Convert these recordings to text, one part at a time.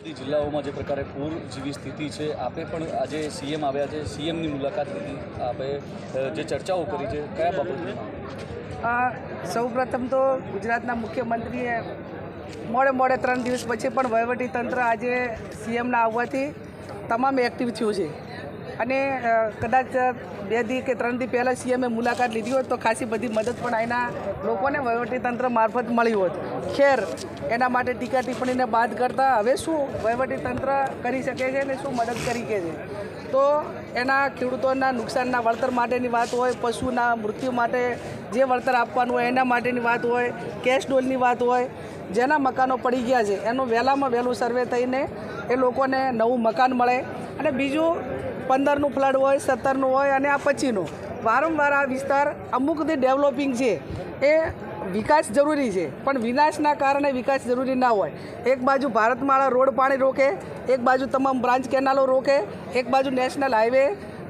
જિલ્લાઓમાં જે પ્રકારે પૂર જેવી સ્થિતિ છે આપે પણ આજે સીએમ આવ્યા છે સીએમની મુલાકાત લીધી. આપે જે ચર્ચાઓ કરી છે કયા બાબતની અ, સૌપ્રથમ તો ગુજરાતના મુખ્યમંત્રીએ મોડે મોડે ત્રણ દિવસ પછી પણ વહીવટી તંત્ર આજે સીએમના આવવાથી તમામ એક્ટિવ થયું છે. અને કદાચ બે દી કે ત્રણ દી પહેલાં સીએમે મુલાકાત લીધી હોત તો ખાસી બધી મદદ પણ અહીંના લોકોને વહીવટી તંત્ર મારફત મળી હોત. ખેર, એના માટે ટીકા ટિપ્પણીને બાદ કરતાં હવે શું વહીવટી તંત્ર કરી શકે છે અને શું મદદ કરી કે છે? તો એના ખેડૂતોના નુકસાનના વળતર માટેની વાત હોય, પશુના મૃત્યુ માટે જે વળતર આપવાનું હોય, એના માટેની વાત હોય, કેશ ડોલની વાત હોય, જેના મકાનો પડી ગયા છે, એનું વહેલામાં વહેલું સર્વે થઈને એ લોકોને નવું મકાન મળે. અને બીજું પંદરનું ફ્લડ હોય, સત્તરનું હોય અને આ પછીનું. વારંવાર આ વિસ્તાર અમુકથી ડેવલપિંગ છે. એ વિકાસ જરૂરી છે, પણ વિનાશના કારણે વિકાસ જરૂરી ના હોય. એક બાજુ ભારતમાળા રોડ પાણી રોકે, એક બાજુ તમામ બ્રાન્ચ કેનાલો રોકે, એક બાજુ નેશનલ હાઈવે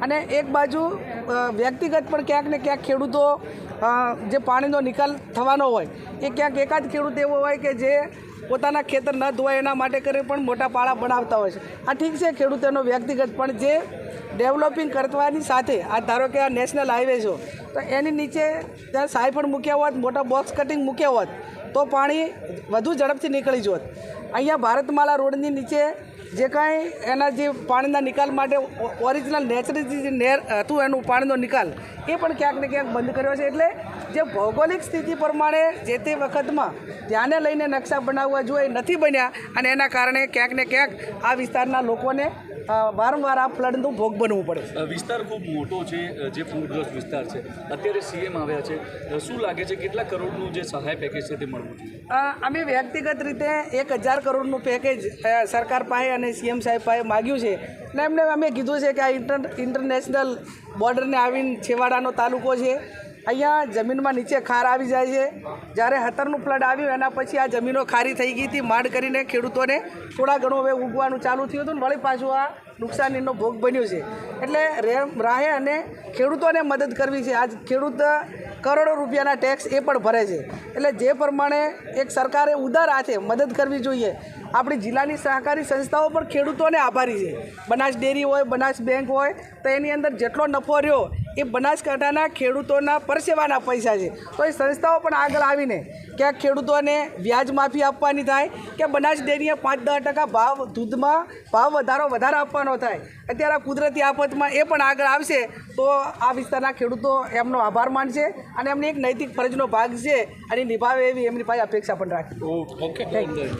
અને એક બાજુ વ્યક્તિગત પણ ક્યાંક ને ક્યાંક ખેડૂતો જે પાણીનો નિકાલ થવાનો હોય, એ ક્યાંક એકાદ ખેડૂત એવો હોય કે જે પોતાના ખેતર ન ધોવાય એના માટે કરી પણ મોટા પાળા બનાવતા હોય છે. આ ઠીક છે ખેડૂતોનો વ્યક્તિગત, પણ જે ડેવલપિંગ કરવાની સાથે, આ ધારો કે આ નેશનલ હાઈવે છો, તો એની નીચે ત્યાં સાયફળ મૂક્યા હોત, મોટા બોક્સ કટિંગ મૂક્યા હોત, તો પાણી વધુ ઝડપથી નીકળી જોત. અહીંયા ભારતમાલા રોડની નીચે જે કાંઈ એના જે પાણીના નિકાલ માટે ઓરિજિનલ નેચરલી જે નેર હતું, એનું પાણીનો નિકાલ, એ પણ ક્યાંક ને ક્યાંક બંધ કર્યો છે. એટલે જે ભૌગોલિક સ્થિતિ પ્રમાણે જે તે વખતમાં ધ્યાને લઈને નકશા બનાવવા જોઈએ નથી બન્યા અને એના કારણે ક્યાંક ને ક્યાંક આ વિસ્તારના લોકોને વારંવાર આ ફ્લડનું ભોગ બનવું પડે વિસ્તાર ખૂબ મોટો છે જે પૂરગ્રસ્ત વિસ્તાર છે. અત્યારે સીએમ આવ્યા છે. શું લાગે છે કેટલા કરોડનું જે સહાય પેકેજ છે તે મળવું જોઈએ? અમે વ્યક્તિગત રીતે એક હજાર કરોડનું પેકેજ સરકાર પાસે અને સીએમ સાહેબ પાસે માગ્યું છે. ને એમને અમે કીધું છે કે આ ઇન્ટર ઇન્ટરનેશનલ બોર્ડરને આવીને છેવાડાનો તાલુકો છે. અહીંયા જમીનમાં નીચે ખાર આવી જાય છે. જ્યારે હતરનું ફ્લડ આવ્યું, એના પછી આ જમીનો ખારી થઈ ગઈ હતી. માંડ કરીને ખેડૂતોને થોડા ઘણું હવે ઉગવાનું ચાલુ થયું હતું ને વળી પાછું આ નુકસાનીનો ભોગ બન્યો છે. એટલે રેમ રાહે અને ખેડૂતોને મદદ કરવી છે. આજ ખેડૂત કરોડો રૂપિયાના ટેક્સ એ પણ ભરે છે. એટલે જે પ્રમાણે એક સરકારે ઉદાર હાથે મદદ કરવી જોઈએ આપણી જિલ્લાની સહકારી સંસ્થાઓ પણ ખેડૂતોને આભારી છે. બનાસ ડેરી હોય બનાસ બેંક હોય તો એની અંદર જેટલો નફો રહ્યો એ બનાસકાંઠાના ખેડૂતોના પરસેવાના પૈસા છે. તો એ સંસ્થાઓ પણ આગળ આવીને ક્યાંક ખેડૂતોને વ્યાજ માફી આપવાની થાય કે બનાસ ડેરીએ પાંચ દસ ટકા ભાવ દૂધમાં ભાવ વધારો વધારે આપવાનો થાય. અત્યારે કુદરતી આફતમાં એ પણ આગળ આવશે તો આ વિસ્તારના ખેડૂતો એમનો આભાર માનશે અને એમની એક નૈતિક ફરજનો ભાગ છે અને નિભાવે એવી એમની પાસે અપેક્ષા પણ રાખી ઓકે